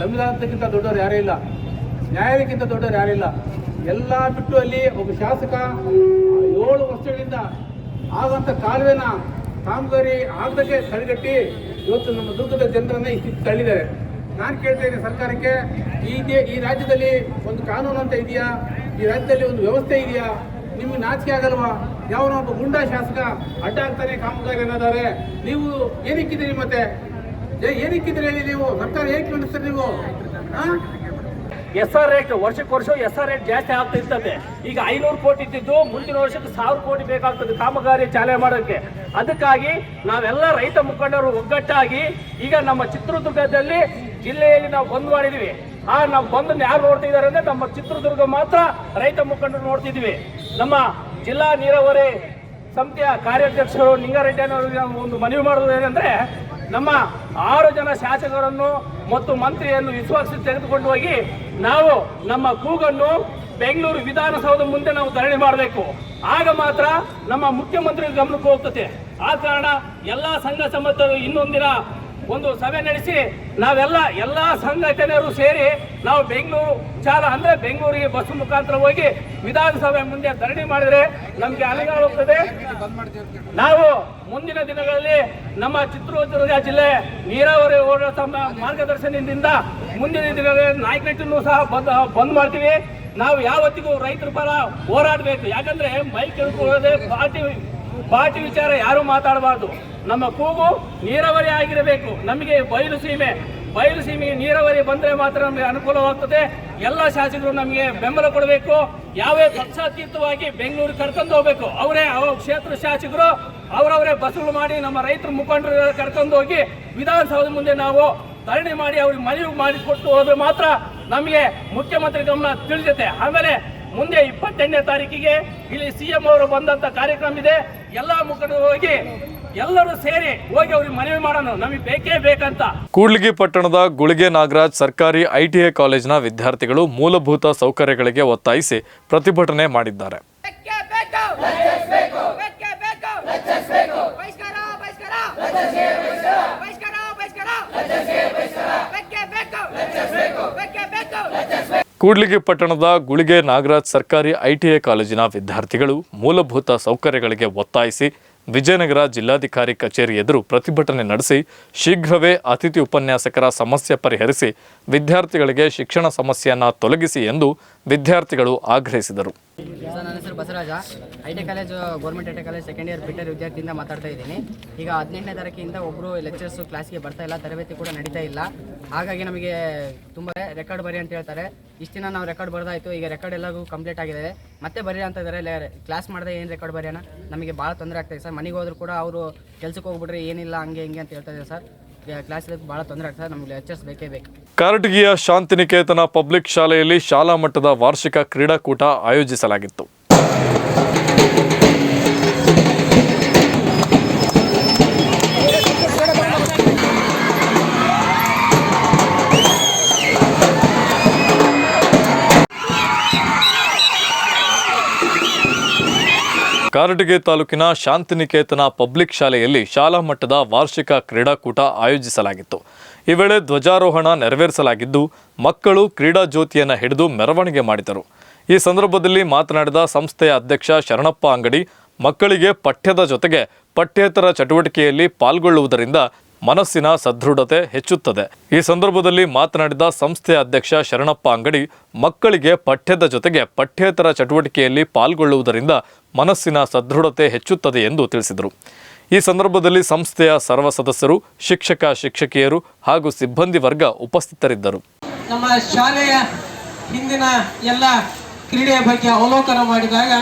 ಸಂವಿಧಾನಕ್ಕಿಂತ ದೊಡ್ಡವರು ಯಾರೇ ಇಲ್ಲ, ನ್ಯಾಯಕ್ಕಿಂತ ದೊಡ್ಡವರು ಯಾರೇ ಇಲ್ಲ, ಎಲ್ಲ ಬಿಟ್ಟು ಅಲ್ಲಿ ಒಬ್ಬ ಶಾಸಕ ಏಳು ವರ್ಷಗಳಿಂದ ಆಗಂತ ಕಾಲುವೆನ ಕಾಮಗಾರಿ ಆಗದಕ್ಕೆ ತಡೆಗಟ್ಟಿ ಇವತ್ತು ನಮ್ಮ ದುರ್ಗದ ಜನರನ್ನ ಸ್ಥಿತಿ ತಳ್ಳಿದ್ದಾರೆ. ನಾನು ಕೇಳ್ತಾ ಇದ್ದೀನಿ ಸರ್ಕಾರಕ್ಕೆ, ಈ ಈ ರಾಜ್ಯದಲ್ಲಿ ಒಂದು ಕಾನೂನು ಅಂತ ಇದೆಯಾ? ಈ ರಾಜ್ಯದಲ್ಲಿ ಒಂದು ವ್ಯವಸ್ಥೆ ಇದೆಯಾ? ನಿಮ್ಗೆ ನಾಚಿಕೆ ಆಗಲ್ವಾ? ಒಬ್ಬ ಗುಂಡಾ ಶಾಸಕ ಅಡ್ಡ ಆಗ್ತಾನೆ ಕಾಮಗಾರಿ ಅನ್ನೋದಾರೆ ನೀವು ಏನಕ್ಕಿದ್ದೀರಿ ಮತ್ತೆ? ಏ- ಏನಕ್ಕಿದ್ದೀರಿ ಹೇಳಿ ನೀವು? ಸರ್ಕಾರ ಹೇಗೆ ನಡೆಸ್ತೀರಿ ನೀವು? ಎಸ್ ಆರ್ ರೇಟ್ ವರ್ಷಕ್ಕೆ ವರ್ಷ ಎಸ್ ಆರ್ ರೇಟ್ ಜಾಸ್ತಿ ಆಗ್ತಾ ಇರ್ತದೆ. ಈಗ ಐನೂರು ಕೋಟಿ ಇದ್ದಿದ್ದು ಮುಂದಿನ ವರ್ಷಕ್ಕೆ ಸಾವಿರ ಕೋಟಿ ಬೇಕಾಗ್ತದೆ ಕಾಮಗಾರಿ ಚಾಲನೆ ಮಾಡೋಕ್ಕೆ. ಅದಕ್ಕಾಗಿ ನಾವೆಲ್ಲ ರೈತ ಮುಖಂಡರು ಒಗ್ಗಟ್ಟಾಗಿ ಈಗ ನಮ್ಮ ಚಿತ್ರದುರ್ಗದಲ್ಲಿ ಜಿಲ್ಲೆಯಲ್ಲಿ ನಾವು ಬಂದ್ ಮಾಡಿದ್ವಿ ಆ, ನಾವು ಬಂದನ್ನು ಯಾರು ನೋಡ್ತಿದ್ದಾರೆ ಅಂದ್ರೆ ನಮ್ಮ ಚಿತ್ರದುರ್ಗ ಮಾತ್ರ ರೈತ ಮುಖಂಡರು ನೋಡ್ತಿದ್ವಿ. ನಮ್ಮ ಜಿಲ್ಲಾ ನೀರಾವರಿ ಸಂಸ್ಥೆಯ ಕಾರ್ಯಾಧ್ಯಕ್ಷರು ನಿಂಗಾರೆಡ್ಡಿ ಒಂದು ಮನವಿ ಮಾಡೋದು ಏನಂದರೆ, ನಮ್ಮ ಆರು ಜನ ಶಾಸಕರನ್ನು ಮತ್ತು ಮಂತ್ರಿಯನ್ನು ವಿಶ್ವಾಸ ತೆಗೆದುಕೊಂಡು ಹೋಗಿ ನಾವು ನಮ್ಮ ಕೂಗನ್ನು ಬೆಂಗಳೂರು ವಿಧಾನಸೌಧ ಮುಂದೆ ನಾವು ಧರಣಿ ಮಾಡಬೇಕು. ಆಗ ಮಾತ್ರ ನಮ್ಮ ಮುಖ್ಯಮಂತ್ರಿ ಗಮನಕ್ಕೆ ಹೋಗ್ತದೆ. ಆ ಕಾರಣ ಎಲ್ಲ ಸಂಘ ಸಂಸ್ಥೆಗಳು ಇನ್ನೊಂದಿನ ಒಂದು ಸಭೆ ನಡೆಸಿ ನಾವೆಲ್ಲ ಎಲ್ಲ ಸಂಘಟನೆಯರು ಸೇರಿ ನಾವು ಬೆಂಗಳೂರು ಚಾಲ ಅಂದ್ರೆ ಬೆಂಗಳೂರಿಗೆ ಬಸ್ ಮುಖಾಂತರ ಹೋಗಿ ವಿಧಾನಸಭೆ ಮುಂದೆ ಧರಣಿ ಮಾಡಿದ್ರೆ ನಮ್ಗೆ ಅಲೆಗಾಲೋಗ್ತದೆ ನಾವು ಮುಂದಿನ ದಿನಗಳಲ್ಲಿ ನಮ್ಮ ಚಿತ್ರದುರ್ಗ ಜಿಲ್ಲೆ ನೀರಾವರಿ ಹೋರಾಟ ಮಾರ್ಗದರ್ಶನದಿಂದ ಮುಂದಿನ ದಿನಗಳಲ್ಲಿ ನಾಯಕನಟ್ಟನ್ನು ಸಹ ಬಂದ್ ಬಂದ್ ಮಾಡ್ತೀವಿ. ನಾವು ಯಾವತ್ತಿಗೂ ರೈತರ ಪರ ಹೋರಾಡಬೇಕು. ಯಾಕಂದ್ರೆ ಮೈಕ್ ಹಿಡ್ಕೊಳ್ಳೋದೇ ಪಾರ್ಟಿ ಪಾರ್ಟಿ ವಿಚಾರ ಯಾರು ಮಾತಾಡಬಾರ್ದು. ನಮ್ಮ ಕೂಗು ನೀರಾವರಿ ಆಗಿರಬೇಕು. ನಮಗೆ ಬಯಲು ಸೀಮೆ, ಬಯಲು ಸೀಮೆಗೆ ನೀರಾವರಿ ಬಂದರೆ ಮಾತ್ರ ನಮಗೆ ಅನುಕೂಲವಾಗ್ತದೆ. ಎಲ್ಲ ಶಾಸಕರು ನಮಗೆ ಬೆಂಬಲ ಕೊಡಬೇಕು. ಯಾವೇ ಪಕ್ಷಾತೀತವಾಗಿ ಬೆಂಗಳೂರು ಕರ್ಕೊಂಡು ಹೋಗ್ಬೇಕು. ಅವರೇ ಅವ್ರ ಕ್ಷೇತ್ರ ಶಾಸಕರು, ಅವರವರೇ ಬಸ್ಸುಗಳು ಮಾಡಿ ನಮ್ಮ ರೈತರ ಮುಖಂಡರು ಕರ್ಕೊಂಡು ಹೋಗಿ ವಿಧಾನಸೌಧ ಮುಂದೆ ನಾವು ಧರಣಿ ಮಾಡಿ ಅವ್ರಿಗೆ ಮನವಿ ಮಾಡಿಕೊಟ್ಟು ಹೋದ್ರೆ ಮಾತ್ರ ನಮಗೆ ಮುಖ್ಯಮಂತ್ರಿ ಗಮನ ತಿಳಿಸುತ್ತೆ ಆಮೇಲೆ ಮುಂದೆ ಇಪ್ಪತ್ತೆಂಟನೇ ತಾರೀಕಿಗೆ ಇಲ್ಲಿ ಸಿ ಎಂ ಅವರು ಬಂದಂತ ಕಾರ್ಯಕ್ರಮ ಇದೆ. ಎಲ್ಲ ಮುಖಂಡರು ಹೋಗಿ ಎಲ್ಲರೂ ಸೇರಿ ಹೋಗಿ ಅವ್ರಿಗೆ ಮನವಿ ಮಾಡೋಣ. ನಮಗೆ ಬೇಕೇ ಬೇಕಂತ. ಕೂಡ್ಲಿಗಿ ಪಟ್ಟಣದ ಗುಳಿಗೆ ನಾಗರಾಜ್ ಸರ್ಕಾರಿ ಐಟಿಐ ಕಾಲೇಜಿನ ವಿದ್ಯಾರ್ಥಿಗಳು ಮೂಲಭೂತ ಸೌಕರ್ಯಗಳಿಗೆ ಒತ್ತಾಯಿಸಿ ಪ್ರತಿಭಟನೆ ಮಾಡಿದ್ದಾರೆ. ಬಹಿಷ್ಕಾರ ಬಹಿಷ್ಕಾರ ಬಹಿಷ್ಕಾರ ಬಹಿಷ್ಕಾರ ಬೆಕ್ಕೆ ಬೇಕು ಬೆಕ್ಕೆ ಬೇಕು ಕೂಡ್ಲಿಗಿ ಪಟ್ಟಣದ ಗುಳಿಗೆ ನಾಗರಾಜ್ ಸರ್ಕಾರಿ ಐಟಿಐ ಕಾಲೇಜಿನ ವಿದ್ಯಾರ್ಥಿಗಳು ಮೂಲಭೂತ ಸೌಕರ್ಯಗಳಿಗೆ ಒತ್ತಾಯಿಸಿ ವಿಜಯನಗರ ಜಿಲ್ಲಾಧಿಕಾರಿ ಕಚೇರಿ ಎದುರು ಪ್ರತಿಭಟನೆ ನಡೆಸಿ ಶೀಘ್ರವೇ ಅತಿಥಿ ಉಪನ್ಯಾಸಕರ ಸಮಸ್ಯೆ ಪರಿಹರಿಸಿ ವಿದ್ಯಾರ್ಥಿಗಳಿಗೆ ಶಿಕ್ಷಣ ಸಮಸ್ಯೆಯನ್ನು ತೊಲಗಿಸಿ ಎಂದು ವಿದ್ಯಾರ್ಥಿಗಳು ಆಗ್ರಹಿಸಿದರು. ಸರ್, ನನ್ನ ಹೆಸರು Basavaraja. I T college government I T college second year fitter ವಿದ್ಯಾರ್ಥಿಯಿಂದ ಮಾತಾಡ್ತಾ ಇದ್ದೀನಿ. ಈಗ ಹದಿನೆಂಟನೇ ತಾರೀಕಿಂದ ಒಬ್ಬರು ಲೆಕ್ಚರ್ಸು ಕ್ಲಾಸ್ಗೆ ಬರ್ತಾ ಇಲ್ಲ, ತರಬೇತಿ ಕೂಡ ನಡೀತಾ ಇಲ್ಲ. ಹಾಗಾಗಿ ನಮಗೆ ತುಂಬ ರೆಕಾರ್ಡ್ ಬರಿ ಅಂತ ಹೇಳ್ತಾರೆ. ಇಷ್ಟು ದಿನ ನಾವು ರೆಕಾರ್ಡ್ ಬರ್ದಾಯಿತು, ಈಗ ರೆಕಾರ್ಡ್ ಎಲ್ಲರಿಗೂ ಕಂಪ್ಲೀಟ್ ಆಗಿದೆ. ಮತ್ತೆ ಬರೀ ಅಂತ ಇದ್ದಾರೆ ಕ್ಲಾಸ್ ಮಾಡಿದೆ ಏನು ರೆಕಾರ್ಡ್ ಬರೆಯೋಣ ನಮಗೆ ಭಾಳ ತೊಂದರೆ ಆಗ್ತಾಯಿದೆ ಸರ್. ಮನೆಗೆ ಹೋದ್ರು ಕೂಡ ಅವರು ಕೆಲಸಕ್ಕೆ ಹೋಗ್ಬಿಟ್ರೆ ಏನಿಲ್ಲ, ಹಂಗೆ ಹಿಂಗೆ ಅಂತ ಹೇಳ್ತಾ ಇದ್ದಾರೆ ಸರ್. ಬೇಕು. ಕಾರಟಗಿಯ ಶಾಂತಿನಿಕೇತನ ಪಬ್ಲಿಕ್ ಶಾಲೆಯಲ್ಲಿ ಶಾಲಾ ಮಟ್ಟದ ವಾರ್ಷಿಕ ಕ್ರೀಡಾಕೂಟ ಆಯೋಜಿಸಲಾಗಿತ್ತು. ಕಾರಟಗಿ ತಾಲೂಕಿನ ಶಾಂತಿನಿಕೇತನ ಪಬ್ಲಿಕ್ ಶಾಲೆಯಲ್ಲಿ ಶಾಲಾ ಮಟ್ಟದ ವಾರ್ಷಿಕ ಕ್ರೀಡಾಕೂಟ ಆಯೋಜಿಸಲಾಗಿತ್ತು. ಈ ವೇಳೆ ಧ್ವಜಾರೋಹಣ ನೆರವೇರಿಸಲಾಗಿದ್ದು, ಮಕ್ಕಳು ಕ್ರೀಡಾ ಜ್ಯೋತಿಯನ್ನು ಹಿಡಿದು ಮೆರವಣಿಗೆ ಮಾಡಿದರು. ಈ ಸಂದರ್ಭದಲ್ಲಿ ಮಾತನಾಡಿದ ಸಂಸ್ಥೆಯ ಅಧ್ಯಕ್ಷ ಶರಣಪ್ಪ ಅಂಗಡಿ, ಮಕ್ಕಳಿಗೆ ಪಠ್ಯದ ಜೊತೆಗೆ ಪಠ್ಯೇತರ ಚಟುವಟಿಕೆಯಲ್ಲಿ ಪಾಲ್ಗೊಳ್ಳುವುದರಿಂದ ಮನಸ್ಸಿನ ಸದೃಢತೆ ಹೆಚ್ಚುತ್ತದೆ. ಈ ಸಂದರ್ಭದಲ್ಲಿ ಮಾತನಾಡಿದ ಸಂಸ್ಥೆಯ ಅಧ್ಯಕ್ಷ ಶರಣಪ್ಪ ಅಂಗಡಿ, ಮಕ್ಕಳಿಗೆ ಪಠ್ಯದ ಜೊತೆಗೆ ಪಠ್ಯೇತರ ಚಟುವಟಿಕೆಯಲ್ಲಿ ಪಾಲ್ಗೊಳ್ಳುವುದರಿಂದ ಮನಸ್ಸಿನ ಸದೃಢತೆ ಹೆಚ್ಚುತ್ತದೆ ಎಂದು ತಿಳಿಸಿದರು. ಈ ಸಂದರ್ಭದಲ್ಲಿ ಸಂಸ್ಥೆಯ ಸರ್ವ ಸದಸ್ಯರು, ಶಿಕ್ಷಕ, ಶಿಕ್ಷಕಿಯರು ಹಾಗೂ ಸಿಬ್ಬಂದಿ ವರ್ಗ ಉಪಸ್ಥಿತರಿದ್ದರು. ನಮ್ಮ ಶಾಲೆಯ ಹಿಂದಿನ ಎಲ್ಲ ಕ್ರೀಡೆಯ ಬಗ್ಗೆ ಅವಲೋಕನ ಮಾಡಿದಾಗ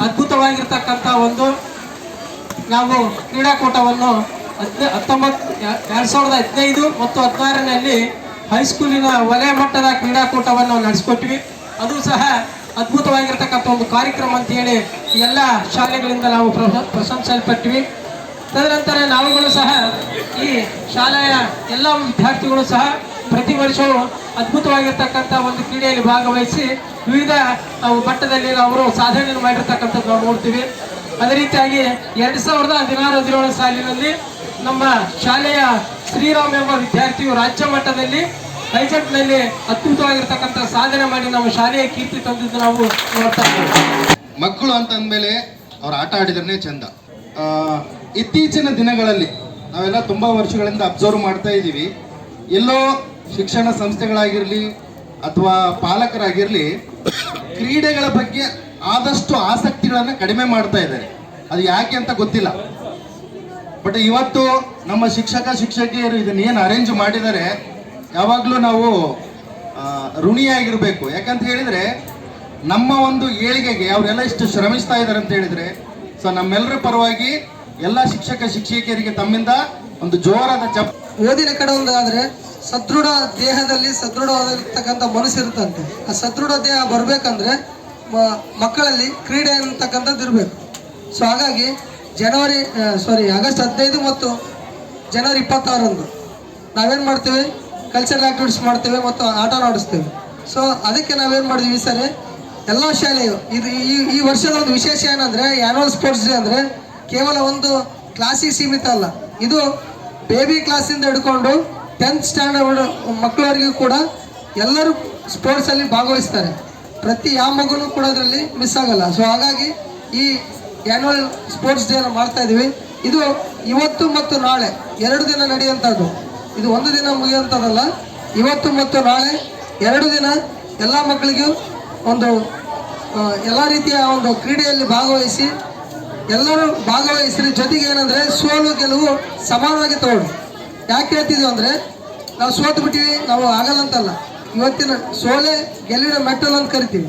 ಅದ್ಭುತವಾಗಿರ್ತಕ್ಕಂಥ ಒಂದು ನಾವು ಕ್ರೀಡಾಕೂಟವನ್ನು ಹದ್ ಹತ್ತೊಂಬತ್ತು ಎರಡು ಸಾವಿರದ ಹದಿನೈದು ಮತ್ತು ಹದಿನಾರರಲ್ಲಿ ಹೈಸ್ಕೂಲಿನ ವಲಯ ಮಟ್ಟದ ಕ್ರೀಡಾಕೂಟವನ್ನು ನಡೆಸ್ಕೊಟ್ವಿ. ಅದು ಸಹ ಅದ್ಭುತವಾಗಿರ್ತಕ್ಕಂಥ ಒಂದು ಕಾರ್ಯಕ್ರಮ ಅಂತೇಳಿ ಎಲ್ಲ ಶಾಲೆಗಳಿಂದ ನಾವು ಪ್ರಶ- ಪ್ರಶಂಸಲ್ಪಟ್ವಿ ತದನಂತರ ನಾವುಗಳು ಸಹ ಈ ಶಾಲೆಯ ಎಲ್ಲ ವಿದ್ಯಾರ್ಥಿಗಳು ಸಹ ಪ್ರತಿ ವರ್ಷವೂ ಅದ್ಭುತವಾಗಿರ್ತಕ್ಕಂಥ ಒಂದು ಕ್ರೀಡೆಯಲ್ಲಿ ಭಾಗವಹಿಸಿ ವಿವಿಧ ಮಟ್ಟದಲ್ಲಿ ಅವರು ಸಾಧನೆಯನ್ನು ಮಾಡಿರ್ತಕ್ಕಂಥದ್ದು ನಾವು ನೋಡ್ತೀವಿ. ಅದೇ ರೀತಿಯಾಗಿ ಎರಡು ಸಾವಿರದ ಹದಿನಾರು ಹದಿನೇಳು ಸಾಲಿನಲ್ಲಿ ನಮ್ಮ ಶಾಲೆಯ ಶ್ರೀರಾಮ್ ಎಂಬ ವಿದ್ಯಾರ್ಥಿಯು ರಾಜ್ಯ ಮಟ್ಟದಲ್ಲಿ ಹೈಜಂಪ್ನಲ್ಲಿ ಅದ್ಭುತವಾಗಿರ್ತಕ್ಕಂಥ ಸಾಧನೆ ಮಾಡಿ ನಮ್ಮ ಶಾಲೆಯ ಕೀರ್ತಿ ತಂದಿದ್ದು ನಾವು ನೋಡ್ತಾ ಇದ್ದೇವೆ. ಮಕ್ಕಳು ಅಂತಂದಮೇಲೆ ಅವ್ರು ಆಟ ಆಡಿದ್ರೆ ಚಂದ. ಇತ್ತೀಚಿನ ದಿನಗಳಲ್ಲಿ ನಾವೆಲ್ಲ ತುಂಬ ವರ್ಷಗಳಿಂದ ಅಬ್ಸರ್ವ್ ಮಾಡ್ತಾ ಇದ್ದೀವಿ. ಎಲ್ಲೋ ಶಿಕ್ಷಣ ಸಂಸ್ಥೆಗಳಾಗಿರಲಿ ಅಥವಾ ಪಾಲಕರಾಗಿರಲಿ ಕ್ರೀಡೆಗಳ ಬಗ್ಗೆ ಆದಷ್ಟು ಆಸಕ್ತಿಗಳನ್ನು ಕಡಿಮೆ ಮಾಡ್ತಾ ಇದ್ದಾರೆ. ಅದು ಯಾಕೆ ಅಂತ ಗೊತ್ತಿಲ್ಲ. ಬಟ್ ಇವತ್ತು ನಮ್ಮ ಶಿಕ್ಷಕ, ಶಿಕ್ಷಕಿಯರು ಇದನ್ನೇನು ಅರೇಂಜ್ ಮಾಡಿದರೆ, ಯಾವಾಗಲೂ ನಾವು ಋಣಿಯಾಗಿರಬೇಕು. ಯಾಕಂತ ಹೇಳಿದ್ರೆ, ನಮ್ಮ ಒಂದು ಏಳಿಗೆಗೆ ಅವರೆಲ್ಲ ಇಷ್ಟು ಶ್ರಮಿಸ್ತಾ ಇದ್ದಾರೆ ಅಂತ ಹೇಳಿದ್ರೆ ಸೊ ನಮ್ಮೆಲ್ಲರ ಪರವಾಗಿ ಎಲ್ಲ ಶಿಕ್ಷಕ, ಶಿಕ್ಷಕಿಯರಿಗೆ ತಮ್ಮಿಂದ ಒಂದು ಜೋರಾದ ಚಪ್ ಓದಿನ ಕಡೆ ಒಂದು ಆದ್ರೆ ಸದೃಢ ದೇಹದಲ್ಲಿ ಸದೃಢವಾಗಿರ್ತಕ್ಕಂಥ ಮನಸ್ಸು ಇರುತ್ತಂತೆ. ಆ ಸದೃಢ ದೇಹ ಬರಬೇಕಂದ್ರೆ ಮಕ್ಕಳಲ್ಲಿ ಕ್ರೀಡೆ ಅಂತಕ್ಕಂಥದ್ದು ಇರಬೇಕು. ಸೊ ಹಾಗಾಗಿ ಜನವರಿ ಸಾರಿ ಆಗಸ್ಟ್ ಹದಿನೈದು ಮತ್ತು ಜನವರಿ ಇಪ್ಪತ್ತಾರರಂದು ನಾವೇನು ಮಾಡ್ತೀವಿ? ಕಲ್ಚರಲ್ ಆ್ಯಕ್ಟಿವಿಟೀಸ್ ಮಾಡ್ತೇವೆ ಮತ್ತು ಆಟ ಆಡಿಸ್ತೇವೆ. ಸೊ ಅದಕ್ಕೆ ನಾವೇನು ಮಾಡಿದ್ವಿ ಸರಿ? ಎಲ್ಲ ಶಾಲೆಯು, ಇದು ಈ ಈ ವರ್ಷದ ಒಂದು ವಿಶೇಷ ಏನಂದರೆ ಆ್ಯನುವಲ್ ಸ್ಪೋರ್ಟ್ಸ್ ಡೇ ಅಂದರೆ ಕೇವಲ ಒಂದು ಕ್ಲಾಸಿಗೆ ಸೀಮಿತ ಅಲ್ಲ. ಇದು ಬೇಬಿ ಕ್ಲಾಸಿಂದ ಹಿಡ್ಕೊಂಡು ಟೆಂತ್ ಸ್ಟ್ಯಾಂಡರ್ಡ್ ಮಕ್ಕಳವರಿಗೂ ಕೂಡ ಎಲ್ಲರೂ ಸ್ಪೋರ್ಟ್ಸಲ್ಲಿ ಭಾಗವಹಿಸ್ತಾರೆ. ಪ್ರತಿ ಯಾವ ಮಗುನೂ ಕೂಡ ಅದರಲ್ಲಿ ಮಿಸ್ ಆಗಲ್ಲ. ಸೊ ಹಾಗಾಗಿ ಈ ಆ್ಯನ್ಯುವಲ್ ಸ್ಪೋರ್ಟ್ಸ್ ಡೇನ ಮಾಡ್ತಾ ಇದ್ದೀವಿ ಇದು ಇವತ್ತು ಮತ್ತು ನಾಳೆ, ಎರಡು ದಿನ ನಡೆಯುವಂಥದ್ದು. ಇದು ಒಂದು ದಿನ ಮುಗಿಯುವಂಥದ್ದಲ್ಲ, ಇವತ್ತು ಮತ್ತು ನಾಳೆ ಎರಡು ದಿನ ಎಲ್ಲ ಮಕ್ಕಳಿಗೂ ಒಂದು ಎಲ್ಲ ರೀತಿಯ ಒಂದು ಕ್ರೀಡೆಯಲ್ಲಿ ಭಾಗವಹಿಸಿ, ಎಲ್ಲರೂ ಭಾಗವಹಿಸಿದ ಜೊತೆಗೆ ಏನಂದರೆ ಸೋಲು ಗೆಲುವು ಸಮಾನವಾಗಿ ತಗೊಳ್ಳಿ. ಯಾಕೆ ಹೇಳ್ತಿದ್ವಿ ಅಂದರೆ, ನಾವು ಸೋತು ಬಿಟ್ಟಿವಿ ನಾವು ಆಗಲ್ಲ ಅಂತಲ್ಲ ಇವತ್ತಿನ ಸೋಲೆ ಗೆಲುವಿನ ಮೆಟ್ಟಲ್ ಅಂತ ಕರಿತೀವಿ.